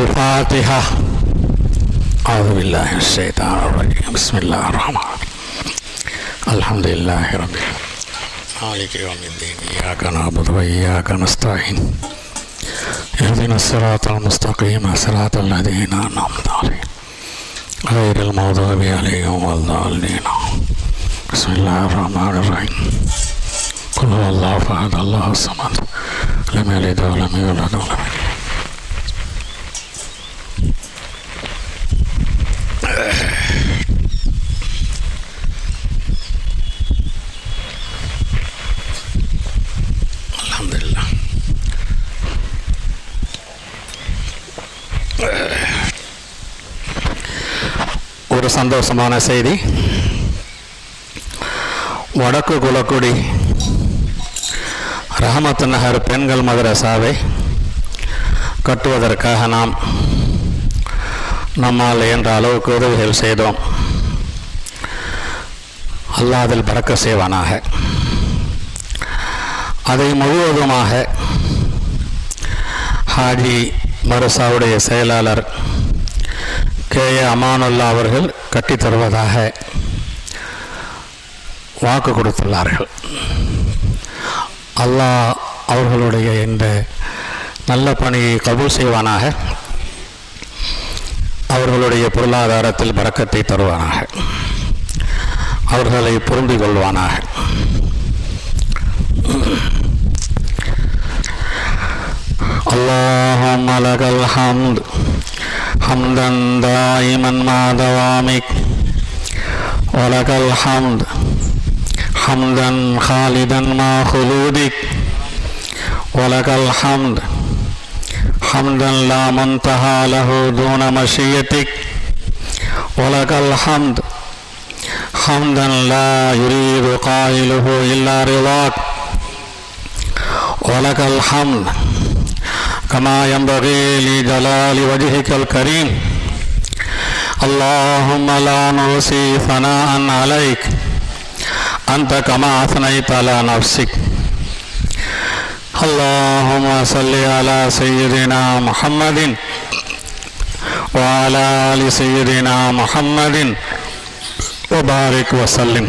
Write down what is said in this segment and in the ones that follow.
الفاتحة. أعوذ بالله من الشيطان الرجيم. بسم الله الرحمن الرحيم. الحمد لله رب العالمين. مالك يوم الدين. إياك نعبد وإياك نستعين. اهدنا الصراط المستقيم. صراط الذين أنعمت عليهم. غير المغضوب عليهم ولا الضالين. بسم الله الرحمن الرحيم. قل هو الله أحد. الله الصمد. لم يلد ولم يولد ولم يولد சந்தோஷமான செய்தி. வடக்கு குலக்குடி ரஹமத்து நகர் பெண்கள் மதரசாவை கட்டுவதற்காக நாம் நம்மால் என்ற அளவுக்கு உதவிகள் செய்தோம். அல்லாதில் பறக்க செய்வானாக. அதை முழுவதுமாக ஹாஜி மருசாவுடைய செயலாளர் கே. ஏ அமானுல்லா அவர்கள் கட்டித்தருவதாக வாக்கு கொடுத்துள்ளார்கள். அல்லாஹ் அவர்களுடைய இந்த நல்ல பணியை கபூல் செய்வானாக. அவர்களுடைய பொருளாதாரத்தில் பறக்கத்தை தருவானாக. அவர்களை புரிந்து கொள்வானாக. அல்லாஹம் அலகல் ஹம்து. حمدا دائما مع دوامك ولك الحمد حمدا خالدا مع خلودك ولك الحمد حمدا لا منتهى له دون مشيتك ولك الحمد حمدا لا يريد قائله إلا رضاك. ولك الحمد كما ينبغي لجلال وجهك الكريم. اللهم لا نوصي ثناء عليك. أنت كما أثنيت على نفسك. اللهم صل على سيدنا محمد وعلى آل سيدنا محمد وبارك وسلم.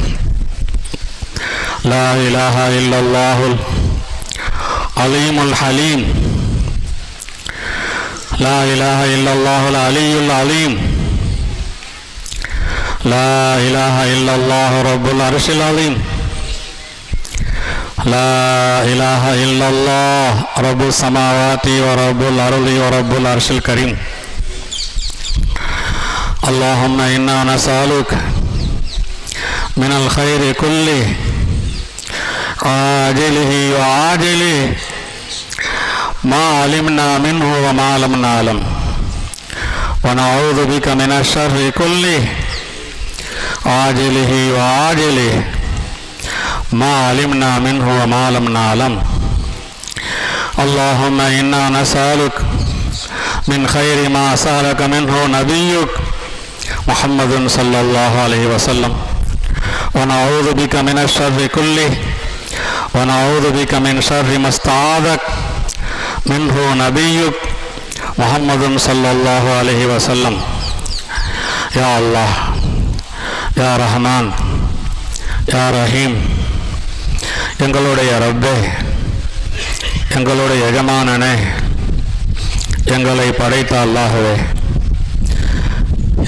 لا إله إلا الله العليم الحليم. لا إله إلا الله العلي العليم لا إله إلا الله رب العرش العظيم. لا إله إلا الله رب السماوات ورب الأرض ورب العرش الكريم. اللهم إنا نسألك من الخير كله عاجله وعاجله ما علمنا منه وما لم نعلم. ونعوذ بك من الشر كله عاجله وعاجله ما علمنا منه وما لم نعلم. اللهم إنا نسألك من خير ما سألك منه نبيك محمد صلى الله عليه وسلم. ونعوذ بك من الشر كله ونعوذ بك من شر ما استعاذك. மின்ஹு நபியு முகமதும் சல்லாஹூ அலஹி வசல்லம் யா அல்லாஹ் யா ரஹ்மான் யா ரஹீம். எங்களுடைய ரப்பே எங்களுடைய எஜமானனே எங்களை படைத்த அல்லாகவே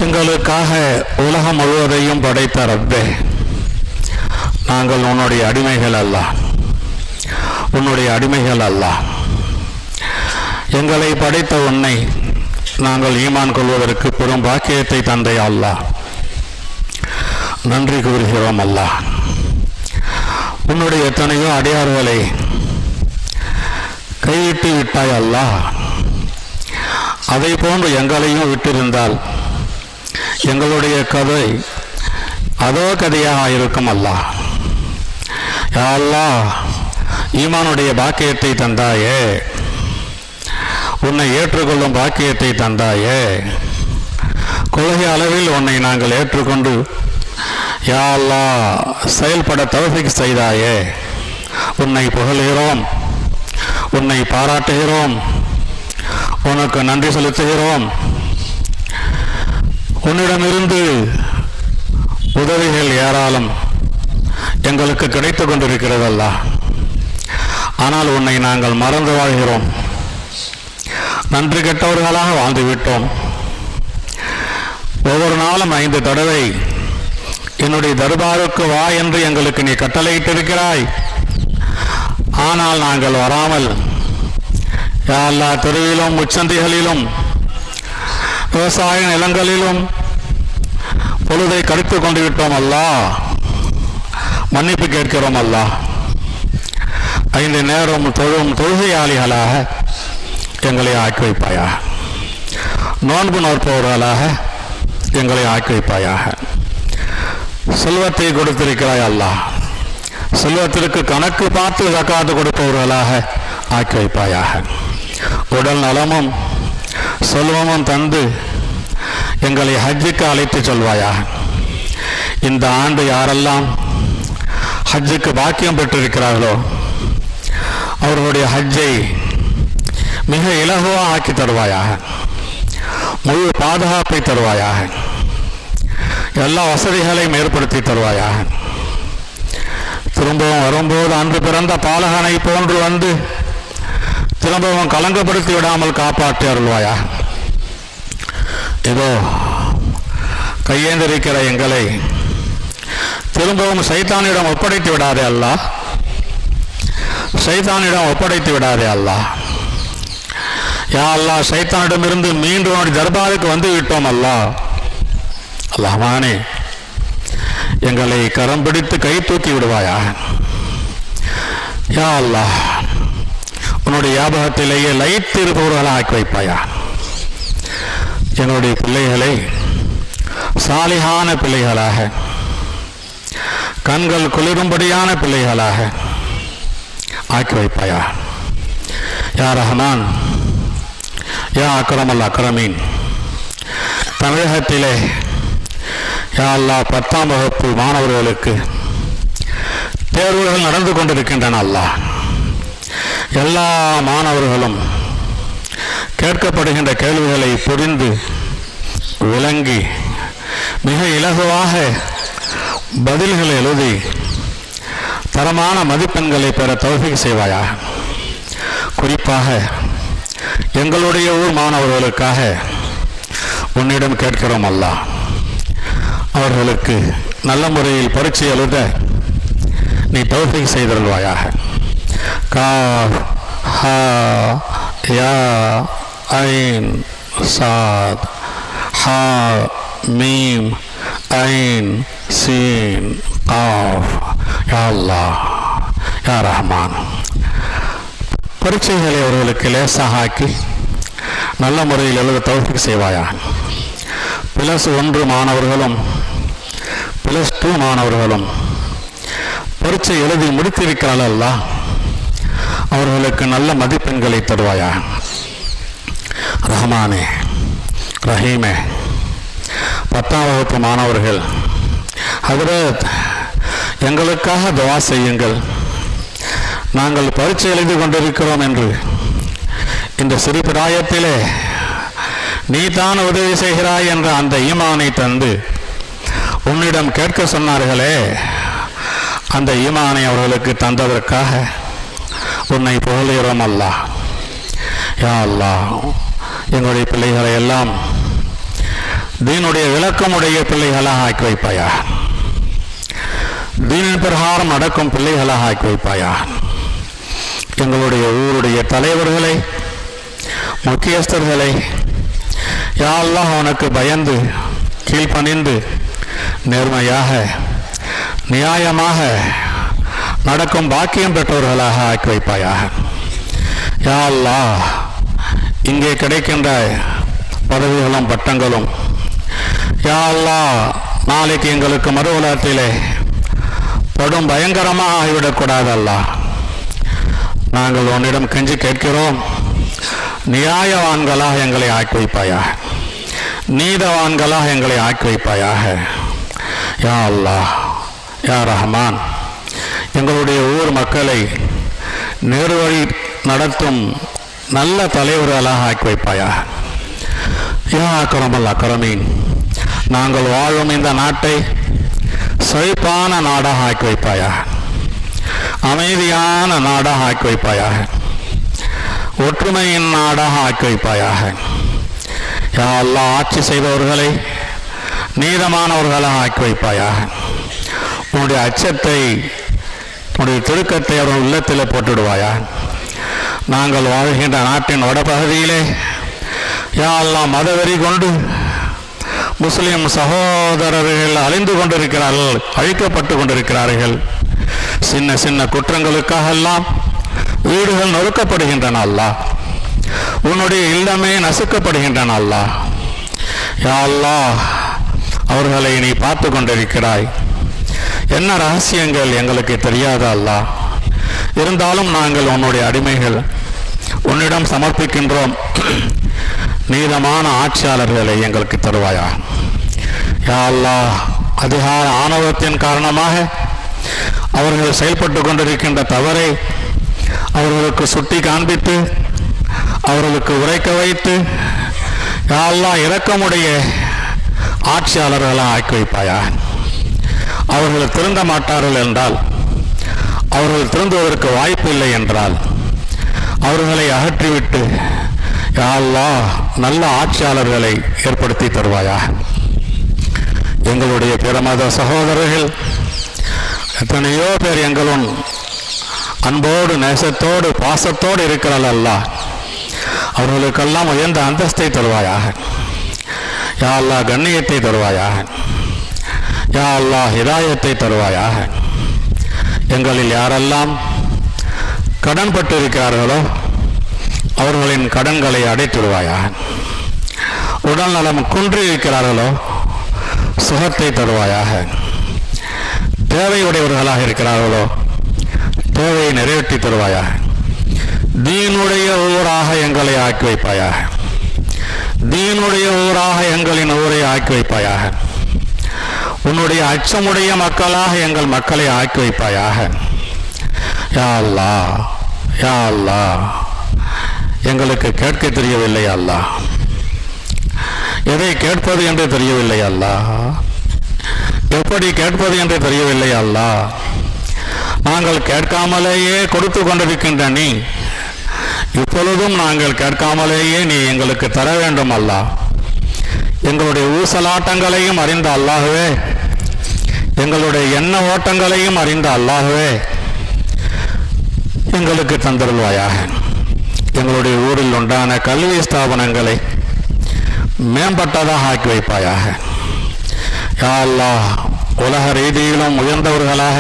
எங்களுக்காக உலகம் முழுவதையும் படைத்த ரப்பே. நாங்கள் உன்னுடைய அடிமைகள் அல்ல. உன்னுடைய அடிமைகள் அல்ல. எங்களை படைத்த உன்னை நாங்கள் ஈமான் கொள்வதற்கு பெரும் பாக்கியத்தை தந்தை அல்லா. நன்றி கூறுகிறோம் அல்லாஹ் உன்னுடைய எத்தனையோ அடையாறுகளை கைவிட்டு விட்டாய் அல்லா. அதை போன்று எங்களையும் விட்டிருந்தால் எங்களுடைய கதை அதோ கதையாக இருக்கும் அல்லா. யா அல்லா ஈமானுடைய பாக்கியத்தை தந்தாயே. உன்னை ஏற்றுக்கொள்ளும் பாக்கியத்தை தந்தாயே. கொள்கை அளவில் உன்னை நாங்கள் ஏற்றுக்கொண்டு யா செயல்பட தவஃபிக் செய்தாயே. உன்னை புகழ்கிறோம் உன்னை பாராட்டுகிறோம் உனக்கு நன்றி செலுத்துகிறோம். உன்னிடமிருந்து உதவிகள் ஏராளம் எங்களுக்கு கிடைத்து கொண்டிருக்கிறதல்ல. ஆனால் உன்னை நாங்கள் மறந்து வாழ்கிறோம். நன்றி கெட்டவர்களாக வாழ்ந்துவிட்டோம். ஒவ்வொரு நாளும் ஐந்து தடவை என்னுடைய தர்பாருக்கு வா என்று எங்களுக்கு நீ கட்டளையிட்டிருக்கிறாய். ஆனால் நாங்கள் வராமல் எல்லா துறையிலும் தெருவிலும் விவசாய நிலங்களிலும் பொழுதை கடித்து கொண்டு விட்டோம் அல்லா. மன்னிப்பு கேட்கிறோம் அல்லா. ஐந்து நேரம் தொழும் தொழுகையாளிகளாக எங்களை ஆக்கி வைப்பாயாக நோன்பு நோற்பவர்களாக எங்களை ஆக்கி வைப்பாயாக செல்வத்தை கொடுத்திருக்கிறாய் அல்லாஹ் செல்வத்திற்கு கணக்கு பார்த்து தக்காத்து கொடுப்பவர்களாக ஆக்கி வைப்பாயாக உடல் நலமும் செல்வமும் தந்து எங்களை ஹஜ்ஜுக்கு அழைத்து சொல்வாயாக. இந்த ஆண்டு யாரெல்லாம் ஹஜ்ஜுக்கு பாக்கியம் பெற்றிருக்கிறார்களோ அவர்களுடைய ஹஜ்ஜை மிக இலகுவாக ஆக்கி தருவாயாக. முழு பாதுகாப்பை தருவாயாக. எல்லா வசதிகளையும் ஏற்படுத்தி தருவாயாக. திரும்பவும் வரும்போது அன்று பிறந்த பாலகனை போன்று வந்து திரும்பவும் கலங்கப்படுத்தி விடாமல் காப்பாற்றி அருள்வாயாக. இதோ கையேந்திருக்கிற எங்களை திரும்பவும் சைத்தானிடம் ஒப்படைத்து விடாதே அல்லா சைதானிடம் ஒப்படைத்து விடாதே அல்லாஹ். யா அல்லாஹ் சைத்தானிடமிருந்து மீண்டும் அவனுடைய தர்பாருக்கு வந்து விட்டோம் அல்லாஹ். அல்லாஹ்வானே எங்களை கரம் பிடித்து கை தூக்கி விடுவாயா? யா அல்லாஹ் உன்னுடைய ஞாபகத்திலேயே லைத்திருப்பவர்களாக ஆக்கி வைப்பாயா? என்னுடைய பிள்ளைகளை சாலிகான பிள்ளைகளாக கண்கள் குளிரும்படியான பிள்ளைகளாக ஆக்கி வைப்பாயா? யா ரஹ்மான் யா அக்ரம் அல் அக்ரமீன். தமிழகத்திலே யா அல்லாஹ் பத்தாம் வகுப்பு மாணவர்களுக்கு தேர்வுகள் நடந்து கொண்டிருக்கின்றன அல்லா. எல்லா மாணவர்களும் கேட்கப்படுகின்ற கேள்விகளை புரிந்து விளங்கி மிக இலகுவாக பதில்களை எழுதி தரமான மதிப்பெண்களை பெற தௌஃபீக் செய்வாயா குறிப்பாக எங்களுடைய ஊர் மாணவர்களுக்காக உன்னிடம் கேட்கிறோம் அல்லாஹ் அவர்களுக்கு நல்ல முறையில் பரீட்சை எழுத நீ தௌஃபீக் செய்திருவாயாக. கா ஹா யா ஐன் சாத் ஹா மீம் ஐன் சீன் காஃப். யா அல்லாஹ் யா ரஹ்மான். பரீட்சைகளை அவர்களுக்கு லேசாக ஆக்கி நல்ல முறையில் எழுத தௌஃபீக் செய்வாயா பிளஸ் ஒன்று மாணவர்களும் பிளஸ் டூ மாணவர்களும் பரீட்சை எழுதி முடித்திருக்கிறாள் அவர்களுக்கு நல்ல மதிப்பெண்களை தருவாயா ரஹ்மானே ரஹீமே பத்தாம் வகுப்பு மாணவர்கள் அதில் எங்களுக்காக துவா செய்யுங்கள். நாங்கள் பரீட்சை எழுதி கொண்டிருக்கிறோம் என்று. இந்த சிறு பிராயத்திலே நீ தான் உதவி செய்கிறாய் என்ற அந்த ஈமானை தந்து உன்னிடம் கேட்க சொன்னார்களே அந்த ஈமானை அவர்களுக்கு தந்ததற்காக உன்னை புகழுகிறோம் அல்லாஹ் யா அல்லா எங்களுடைய பிள்ளைகளை எல்லாம் தீனுடைய விளக்கமுடைய பிள்ளைகளாக ஆக்கி வைப்பாயா? தீனின் பிரகாரம் நடக்கும் பிள்ளைகளாக ஆக்கி வைப்பாயா? எங்களுடைய ஊருடைய தலைவர்களை முக்கியஸ்தர்களை யாரெல்லாம் அவனுக்கு பயந்து கீழ்ப்பணிந்து நேர்மையாக நியாயமாக நடக்கும் பாக்கியம் பெற்றவர்களாக ஆக்கி வைப்பாயாக. யா இங்கே கிடைக்கின்ற பதவிகளும் பட்டங்களும் யா நாளைக்கு எங்களுக்கு மறு உலகத்திலே படும் பயங்கரமாக ஆகிவிடக்கூடாதல்லா நாங்கள் உன்னிடம் கெஞ்சி கேட்கிறோம். நியாயவான்களாக எங்களை ஆக்கி வைப்பாயாக நீதவான்களாக எங்களை ஆக்கி வைப்பாயாக யா அல்லாஹ் யா ரஹ்மான் எங்களுடைய ஊர் மக்களை நேர்வழி நடத்தும் நல்ல தலைவர்களாக ஆக்கி வைப்பாயாக யா அக்கரமல் அக்கரமீன் நாங்கள் வாழும் இந்த நாட்டை செழிப்பான நாடாக ஆக்கி வைப்பாயாக அமைதியான நாடாக ஆக்கி வைப்பாயாக ஒற்றுமையின் நாடாக ஆக்கி வைப்பாயாக யா ஆட்சி செய்பவர்களை நீதமானவர்களாக ஆக்கி வைப்பாயாக உன்னுடைய அச்சத்தை உன்னுடைய திருக்கத்தை அவர்கள் உள்ளத்தில் போட்டுடுவாயா நாங்கள் வாழ்கின்ற நாட்டின் வடபகுதியிலே யாரெல்லாம் மதவெறி கொண்டு முஸ்லிம் சகோதரர்கள் அழிந்து கொண்டிருக்கிறார்கள் அழிக்கப்பட்டு கொண்டிருக்கிறார்கள். சின்ன சின்ன குற்றங்களுக்காக எல்லாம் வீடுகள் நொறுக்கப்படுகின்றன அல்லா. உன்னுடைய இல்லமே நசுக்கப்படுகின்றன அல்லா யா அவர்களை நீ பார்த்து கொண்டிருக்கிறாய். என்ன ரகசியங்கள் எங்களுக்கு தெரியாத அல்லா? இருந்தாலும் நாங்கள் உன்னுடைய அடிமைகள். உன்னிடம் சமர்ப்பிக்கின்றோம். நீதமான ஆட்சியாளர்களை எங்களுக்கு தருவாயா? யா அல்லா அதிகார ஆணவத்தின் காரணமாக அவர்கள் செயல்பட்டு கொண்டிருக்கின்ற தவறை அவர்களுக்கு சுட்டி காண்பித்து அவர்களுக்கு உரைக்க வைத்து யாரெல்லாம் இறக்கமுடைய இரக்கமுடைய ஆட்சியாளர்களாக ஆக்கி வைப்பாயா? அவர்கள் திருந்த மாட்டார்கள் என்றால் அவர்கள் திருந்துவதற்கு வாய்ப்பு இல்லை என்றால் அவர்களை அகற்றிவிட்டு யா நல்ல ஆட்சியாளர்களை ஏற்படுத்தி தருவாயா? எங்களுடைய பிரமத சகோதரர்கள் எத்தனையோ பேர் எங்களும் அன்போடு நேசத்தோடு பாசத்தோடு இருக்கிறாள் அல்ல. அவர்களுக்கெல்லாம் உயர்ந்த அந்தஸ்தை தருவாயாக. யா அல்லாஹ் கண்ணியத்தை தருவாயாக. யா அல்லாஹ் ஹிதாயத்தை தருவாயாக. எங்களில் யாரெல்லாம் கடன் பட்டு இருக்கிறார்களோ அவர்களின் கடன்களை அடைத்திடுவாயாக. உடல் நலம் குன்றி இருக்கிறார்களோ சுகத்தை தருவாயாக. தேவையுடையவர்களாக இருக்கிறார்களோ தேவையை நிறைவேற்றி தருவாயாக. தீனுடைய ஊராக எங்களை ஆக்கி வைப்பாயாக. தீனுடைய ஊராக எங்களின் ஊரை ஆக்கி வைப்பாயாக. உன்னுடைய அச்சமுடைய மக்களாக எங்கள் மக்களை ஆக்கி வைப்பாயாக. யா அல்லாஹ் யா அல்லாஹ் எங்களுக்கு கேட்க தெரியவில்லை அல்லாஹ் எதை கேட்பது என்று தெரியவில்லை அல்லா. எப்படி கேட்பது என்று தெரியவில்லை அல்லா. நாங்கள் கேட்காமலேயே கொடுத்து கொண்டிருக்கின்ற நீ இப்பொழுதும் நாங்கள் கேட்காமலேயே நீ எங்களுக்கு தர வேண்டும் அல்லா. எங்களுடைய ஊசலாட்டங்களையும் அறிந்த அல்லாகவே எங்களுடைய எண்ண ஓட்டங்களையும் அறிந்த அல்லாகவே எங்களுக்கு தந்தருள்வாயாக. எங்களுடைய ஊரில் உண்டான கல்வி ஸ்தாபனங்களை மேம்பட்டதாக ஆக்கி வைப்பாயாக. யா உலக ரீதியிலும் உயர்ந்தவர்களாக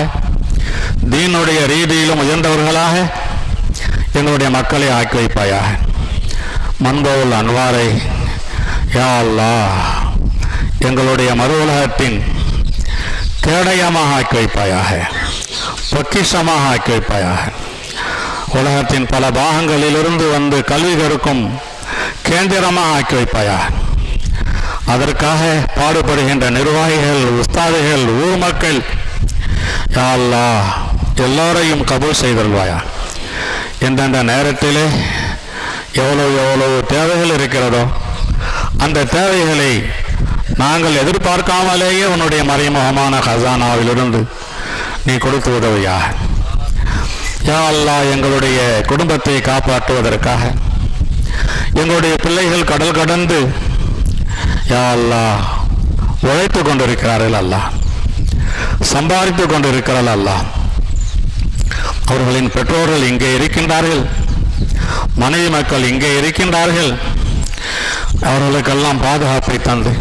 தீனுடைய ரீதியிலும் உயர்ந்தவர்களாக எங்களுடைய மக்களை ஆக்கி வைப்பாயாக. மன்பவுல் அன்வாரை யா எங்களுடைய மறு உலகத்தின் கேடயமாக ஆக்கி வைப்பாயாக பொக்கிஷமாக ஆக்கி வைப்பாயாக. உலகத்தின் பல பாகங்களிலிருந்து வந்து கல்வி கற்கும் கேந்திரமாக ஆக்கி வைப்பாயாக. அதற்காக பாடுபடுகின்ற நிர்வாகிகள் உஸ்தாதுகள் ஊர் மக்கள். யா எல்லோரையும் கபூல் செய்தல்வாயா எந்தெந்த நேரத்திலே எவ்வளோ எவ்வளவு தேவைகள் இருக்கிறதோ அந்த தேவைகளை நாங்கள் எதிர்பார்க்காமலேயே உன்னுடைய மறைமுகமான ஹசானாவிலிருந்து நீ கொடுத்து உதவியா? யா அல்லா எங்களுடைய குடும்பத்தை காப்பாற்றுவதற்காக எங்களுடைய பிள்ளைகள் கடல் கடந்து யா அல்லாஹ் உழைத்து கொண்டிருக்கிறார்கள் அல்லா. சம்பாதித்து கொண்டிருக்கிறார்கள் அல்லாஹ் அவர்களின் பெற்றோர்கள் இங்கே இருக்கின்றார்கள். மனைவி மக்கள் இங்கே இருக்கின்றார்கள். அவர்களுக்கெல்லாம் பாதுகாப்பை தந்து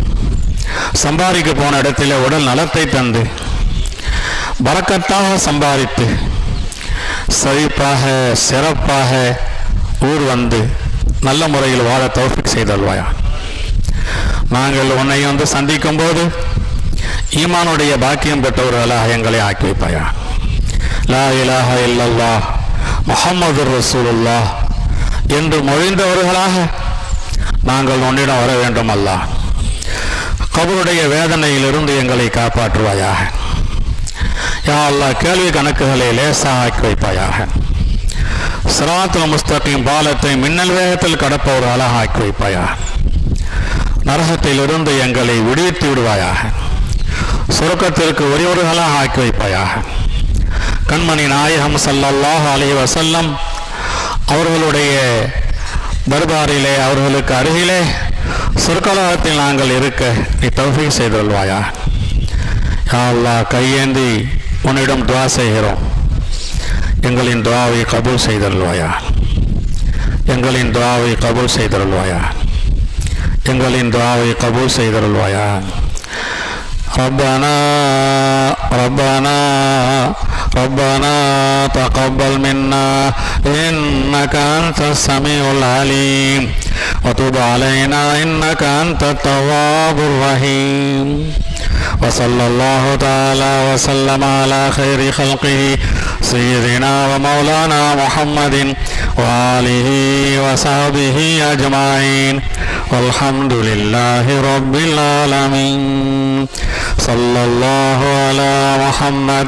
சம்பாதிக்க போன இடத்திலே உடல் நலத்தை தந்து பறக்கத்தாக சம்பாதித்து செழிப்பாக சிறப்பாக ஊர் வந்து நல்ல முறையில் வாழ தௌஃபிக் செய்தல்வாயா? நாங்கள் உன்னை வந்து சந்திக்கும் போது ஈமானுடைய பாக்கியம் பெற்றவர்களாக எங்களை ஆக்கி வைப்பாயா லா இலாஹ இல்லல்லா முகமது ரசூலுல்லாஹ். என்று மொழிந்தவர்களாக நாங்கள் உன்னிடம் வர வேண்டும் அல்லா. கபருடைய வேதனையிலிருந்து எங்களை காப்பாற்றுவாயாக. யா அல்லாஹ் கேள்வி கணக்குகளை லேசாக ஆக்கி வைப்பாயாக சிராத்துல் முஸ்தகிம் பாலத்தை மின்னல் வேகத்தில் கடப்பவர்களாக அழகாக்கி வைப்பாயா நரகத்திலிருந்து எங்களை விடுவித்து விடுவாயாக. சுருக்கத்திற்கு ஒருவர்களாக ஆக்கி வைப்பாயாக. கண்மணி நாயகம் ஸல்லல்லாஹு அலி வசல்லம் அவர்களுடைய தர்பாரிலே அவர்களுக்கு அருகிலே சொற்கலகத்தில் நாங்கள் இருக்க நீ தௌஃபீக் செய்து கொள்வாயா? அல்லா கையேந்தி உன்னிடம் துவா செய்கிறோம். எங்களின் துவாவை கபூல் செய்தருள்வாயா எங்களின் துவாவை கபூல் செய்தருள்வாயா எங்களின் துவாவை கபூல் செய்தருள்வாயா ரப்பானா ரப்பானா ربنا تقبل منا إنك أنت السميع العليم وتب علينا إنك أنت التواب الرحيم وصلى الله تعالى وسلم على خير خلقه سيدنا ومولانا محمد وآله وصحبه أجمعين والحمد لله رب العالمين صلى الله على محمد